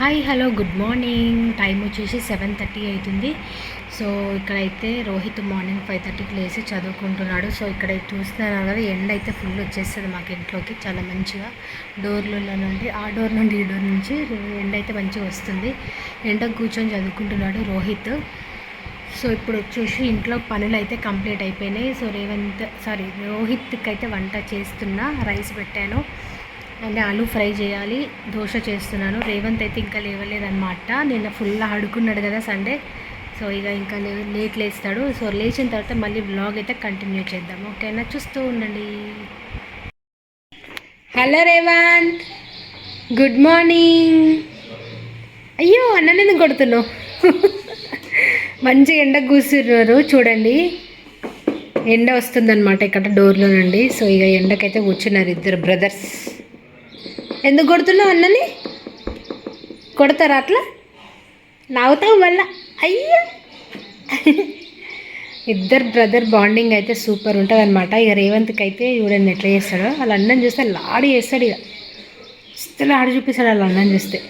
Hi hello good morning time వచ్చేసి seven thirty అవుతుంది. So ఇక్కడైతే రోహిత్ మార్నింగ్ ఫైవ్ థర్టీకి లేచి చదువుకుంటున్నాడు. సో ఇక్కడ చూస్తున్నారు కదా ఎండ అయితే ఫుల్ వచ్చేస్తుంది మాకు ఇంట్లోకి. చాలా మంచిగా డోర్లలో నుండి ఆ డోర్ నుండి ఈ డోర్ నుంచి ఎండ అయితే మంచిగా వస్తుంది. ఎండ కూర్చొని చదువుకుంటున్నాడు రోహిత్. సో ఇప్పుడు వచ్చేసి ఇంట్లో పనులు అయితే కంప్లీట్ అయిపోయినాయి. సో రేవంత్ సారీ రోహిత్కి అయితే వంట చేస్తున్నా రైస్ పెట్టాను. అండ్ ఆలు ఫ్రై చేయాలి. దోశ చేస్తున్నాను. రేవంత్ అయితే ఇంకా లేవలేదనమాట నిన్న ఫుల్ ఆడుకున్నాడు కదా సండే సో ఇక ఇంకా లేట్ లేస్తాడు. సో లేచిన తర్వాత మళ్ళీ బ్లాగ్ అయితే కంటిన్యూ చేద్దాం ఓకేనా? చూస్తూ ఉండండి. హలో రేవంత్ గుడ్ మార్నింగ్ అయ్యో అన్న నేను కొడుతున్నావు? మంచి ఎండ కూర్చున్నారు చూడండి. ఎండ వస్తుందన్నమాట ఇక్కడ డోర్లో నుండి సో ఇక ఎండకైతే కూర్చున్నారు ఇద్దరు బ్రదర్స్ ఎందుకు కొడుతున్నావు అన్నని? కొడతారా అట్లా? నవ్వుతావు మళ్ళా. అయ్యా. ఇద్దరు బ్రదర్ బాండింగ్ అయితే సూపర్ ఉంటుంది అనమాట ఇక రేవంత్కి అయితే చూడండి ఎట్లా చేస్తాడో. వాళ్ళ అన్నం చూస్తే లాడి చేస్తాడు ఇక. ఇస్తలు ఆడి చూపిస్తాడు వాళ్ళ అన్నం చూస్తే.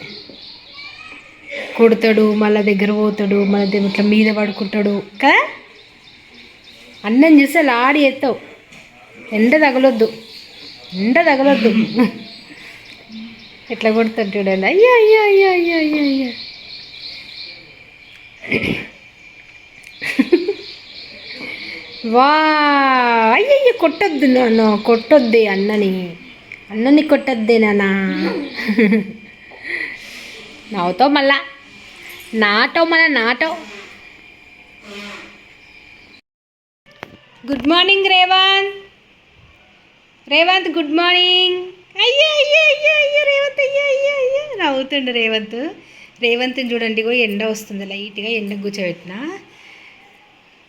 కొడతాడు మళ్ళీ దగ్గర పోతాడు మళ్ళీ ఇట్లా మీద పడుకుంటాడు. కదా? అన్నం చూస్తే లాడి ఎత్తావు ఎండ తగలొద్దు. ఎండ తగలొద్దు. ఎట్లా కొడతాడు చూడండి. అయ్యో అయ్యో అయ్యా అయ్యా అయ్యా అయ్యా. వా అయ్యయ్య కొట్టొద్దు నాన్న కొట్టొద్దే అన్నని. అన్నని కొట్టొద్దే నాన్న. నవ్వుతావు మళ్ళా. నాటో మళ్ళా NATO good morning Revanth Revanth good morning అయ్యే అయ్యే అయ్యే అయ్యే రేవంత్ అయ్యే అయ్యే అయ్యే. నవ్వుతుండు రేవంత్. రేవంత్ని చూడండి ఇగో ఎండ వస్తుంది లైట్గా ఎండ కూర్చోబెట్టిన.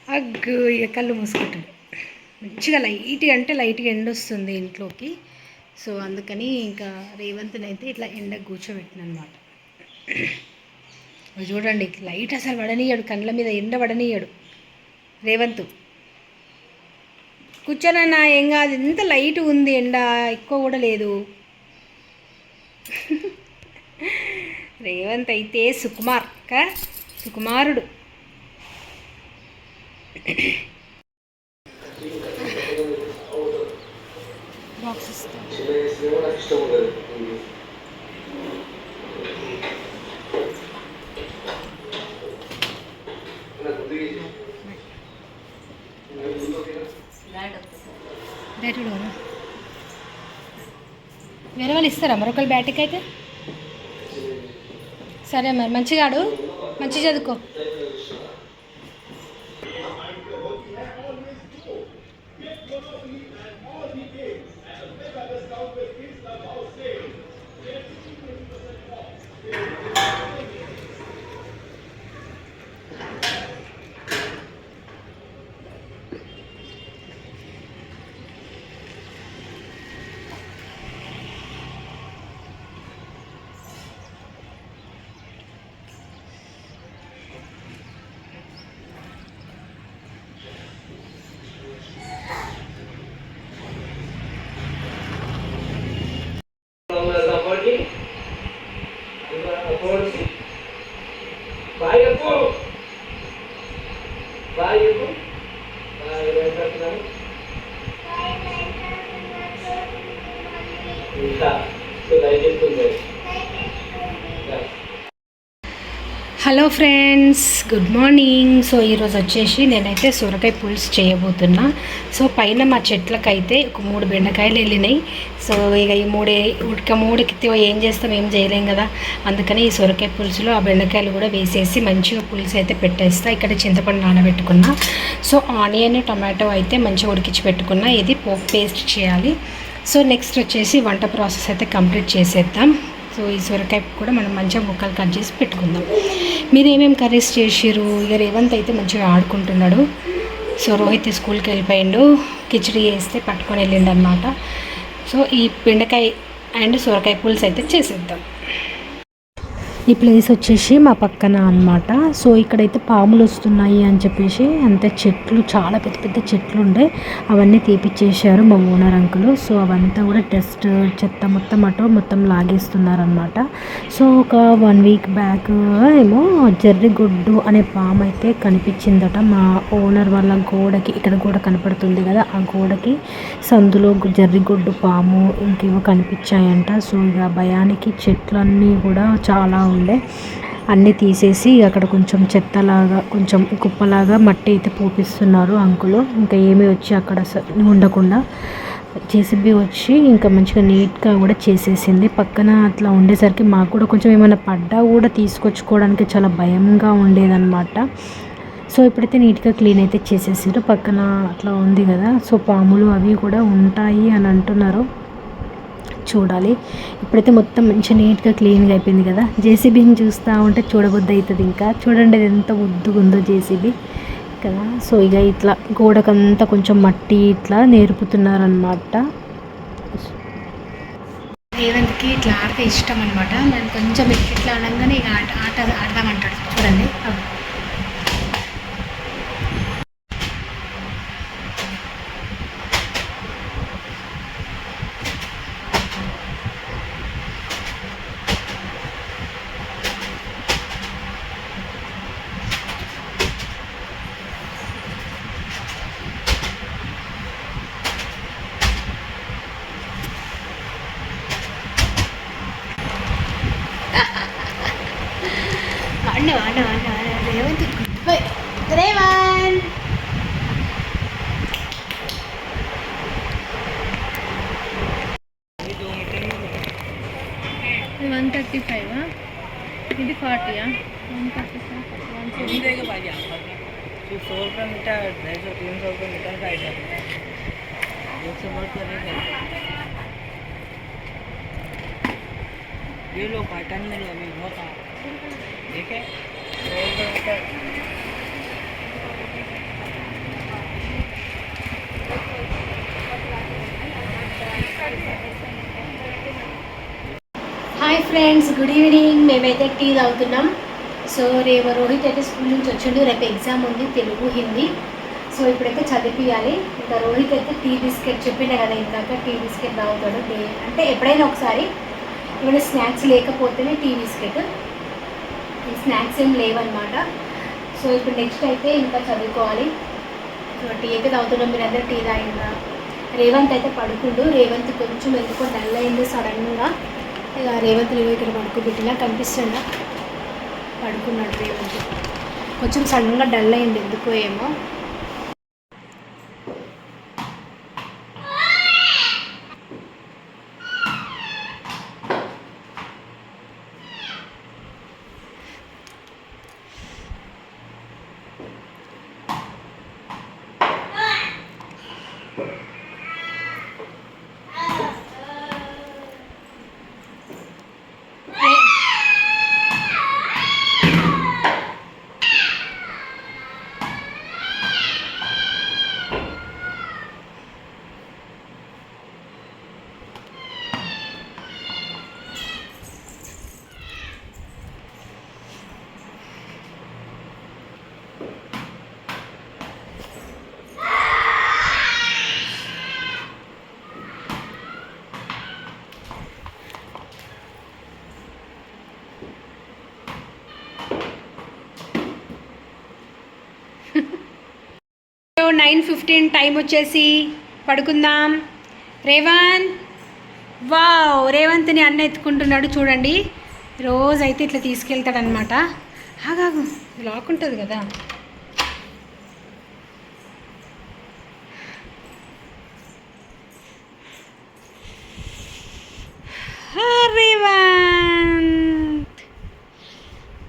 అగ్గు ఇక కళ్ళు మూసుకుంటాడు. మంచిగా లైట్గా అంటే లైట్గా ఎండ వస్తుంది ఇంట్లోకి. సో అందుకని ఇంకా రేవంత్ని అయితే ఇట్లా ఎండ కూర్చోబెట్టిన అనమాట చూడండి లైట్ అసలు పడనీయడు కళ్ళ మీద ఎండ పడనీయడు. రేవంత్. కూర్చోనన్నా ఏం కాదు. ఎంత లైట్ ఉంది ఎండ ఎక్కువ కూడా లేదు. రేవంత్ అయితే సుకుమార్ కా? సుకుమారుడు. బ్యాటరీ వేరే వాళ్ళు ఇస్తారా? మరొకరు బ్యాటరీకి అయితే? సరే మరి మంచిగా ఆడు మంచిగా చదువుకో. బాయకు బాయకు ఇంకా లైట్ చెప్తుంది hello friends good morning so ఈరోజు వచ్చేసి నేనైతే సొరకాయ పులుసు చేయబోతున్నా. సో పైన మా చెట్లకైతే ఒక మూడు బెండకాయలు వెళ్ళినాయి. సో ఇక ఈ మూడే ఉడక మూడుకి ఏం చేస్తాం ఏం చేయలేం కదా. అందుకని ఈ సొరకాయ పులుసులో ఆ బెండకాయలు కూడా వేసేసి మంచిగా పులుసు అయితే పెట్టేస్తా. ఇక్కడ చింతపండు నానబెట్టుకున్నా. సో ఆనియన్ టమాటో అయితే మంచిగా ఉడికించి పెట్టుకున్నా. ఇది పోపు పేస్ట్ చేయాలి. సో నెక్స్ట్ వచ్చేసి వంట ప్రాసెస్ అయితే కంప్లీట్ చేసేద్దాం. సో ఈ సొరకాయ కూడా మనం మంచిగా ముక్కలు కట్ చేసి పెట్టుకుందాం. మీరు ఏమేమి కర్రీస్ చేసిర్రు? ఇక రేవంత్ అయితే మంచిగా ఆడుకుంటున్నాడు. సో రోహిత్ స్కూల్కి వెళ్ళిపోయిండు. కిచడీ వేస్తే పట్టుకొని వెళ్ళిండు అనమాట సో ఈ బెండకాయ అండ్ సొరకాయ పులుసు అయితే చేసేద్దాం. ఈ ప్లేస్ వచ్చేసి మా పక్కన అన్నమాట. సో ఇక్కడైతే పాములు వస్తున్నాయి అని చెప్పేసి అంతే చెట్లు చాలా పెద్ద పెద్ద చెట్లు ఉండే. అవన్నీ తీపిచ్చేసారు మా ఓనర్ అంకులు. సో అవంతా కూడా డస్ట్ చెత్త మొత్తం అటు మొత్తం లాగేస్తున్నారనమాట సో ఒక వన్ వీక్ బ్యాక్ ఏమో జర్రిగుడ్డు అనే పాము అయితే కనిపించిందట. మా ఓనర్ వాళ్ళ గోడకి ఇక్కడ గోడ కనపడుతుంది కదా ఆ గోడకి సందులో జర్రిగుడ్డు పాము ఇంకేవో కనిపించాయంట. సో ఇక భయానికి చెట్లన్నీ కూడా చాలా ఉండే. అన్నీ తీసేసి అక్కడ కొంచెం చెత్తలాగా కొంచెం కుప్పలాగా మట్టి అయితే పోపిస్తున్నారు అంకులు. ఇంకా ఏమీ వచ్చి అక్కడ ఉండకుండా జేసీబీ వచ్చి ఇంకా మంచిగా నీట్గా కూడా చేసేసింది. పక్కన అట్లా ఉండేసరికి మాకు కూడా కొంచెం ఏమైనా పడ్డా కూడా తీసుకొచ్చుకోవడానికి చాలా భయంగా ఉండేదన్నమాట. సో ఇప్పుడైతే నీట్గా క్లీన్ అయితే చేసేసారు పక్కన అట్లా ఉంది కదా సో పాములు అవి కూడా ఉంటాయి అని అంటున్నారు. చూడాలి. ఇప్పుడైతే మొత్తం మంచి నీట్గా క్లీన్గా అయిపోయింది కదా. జేసీబీని చూస్తూ ఉంటే చూడబుద్ధి అవుతుంది ఇంకా. చూడండి అది ఎంత ముద్దుగా ఉందో జేసీబీ. కదా. సో ఇక ఇట్లా గోడకంతా కొంచెం మట్టి ఇట్లా నేర్పుతున్నారనమాట రేవంత్కి ఇట్లా ఆడితే ఇష్టం అనమాట మనం కొంచెం ఇట్లా అనగానే ఇక ఆట ఆట ఆడదామంటాడు చూడండి. వాడిన వాడిన వాడిన Revanth good bye Revanth one thirty five ఇది ఫార్టీయా వన్ థర్టీ ఫైవ్ వన్ यही देगा भाई यहाँ पर तो सौ रुपये मीटर ढाई सौ तीन सौ रुपये मीटर का आइडिया एक सौ बढ़ कर नहीं करते ये लो पैटर्न में अभी बहुत आ హాయ్ ఫ్రెండ్స్ గుడ్ ఈవినింగ్. మేమైతే టీ తాగుతున్నాం. సో రేపు రోహిత్ అయితే స్కూల్ నుంచి వచ్చిండు. రేపు ఎగ్జామ్ ఉంది తెలుగు హిందీ. సో ఇప్పుడైతే చదివియాలి ఇంకా రోహిత్ అయితే టీ బిస్కెట్ చెప్పిండే కదా ఇందాక టీ బిస్కెట్ తాగుతాడు. అంటే ఎప్పుడైనా ఒకసారి ఏమైనా స్నాక్స్ లేకపోతేనే టీ బిస్కెట్. స్నాక్స్ ఏం లేవన్నమాట. సో ఇప్పుడు నెక్స్ట్ అయితే ఇంకా చదువుకోవాలి. సో టీ అయితే తాగుతున్నాం. మీరు అందరు టీ తాగిందా రేవంత్ అయితే పడుకుండు. రేవంత్ కొంచెం ఎందుకో డల్ అయింది సడన్గా ఇక రేవంత్ నువ్వు ఇక్కడ పడుకోబెట్టినా కనిపిస్తున్నా పడుకున్నాడు రేవంత్. కొంచెం సడన్గా డల్ అయింది. ఎందుకో ఏమో. করে నైన్ ఫిఫ్టీన్ టైం వచ్చేసి పడుకుందాం. రేవంత్ వావ్ రేవంత్ని అన్న ఎత్తుకుంటున్నాడు చూడండి. రోజైతే ఇట్లా తీసుకెళ్తాడనమాట ఆగాగు లాక్ ఉంటుంది కదా.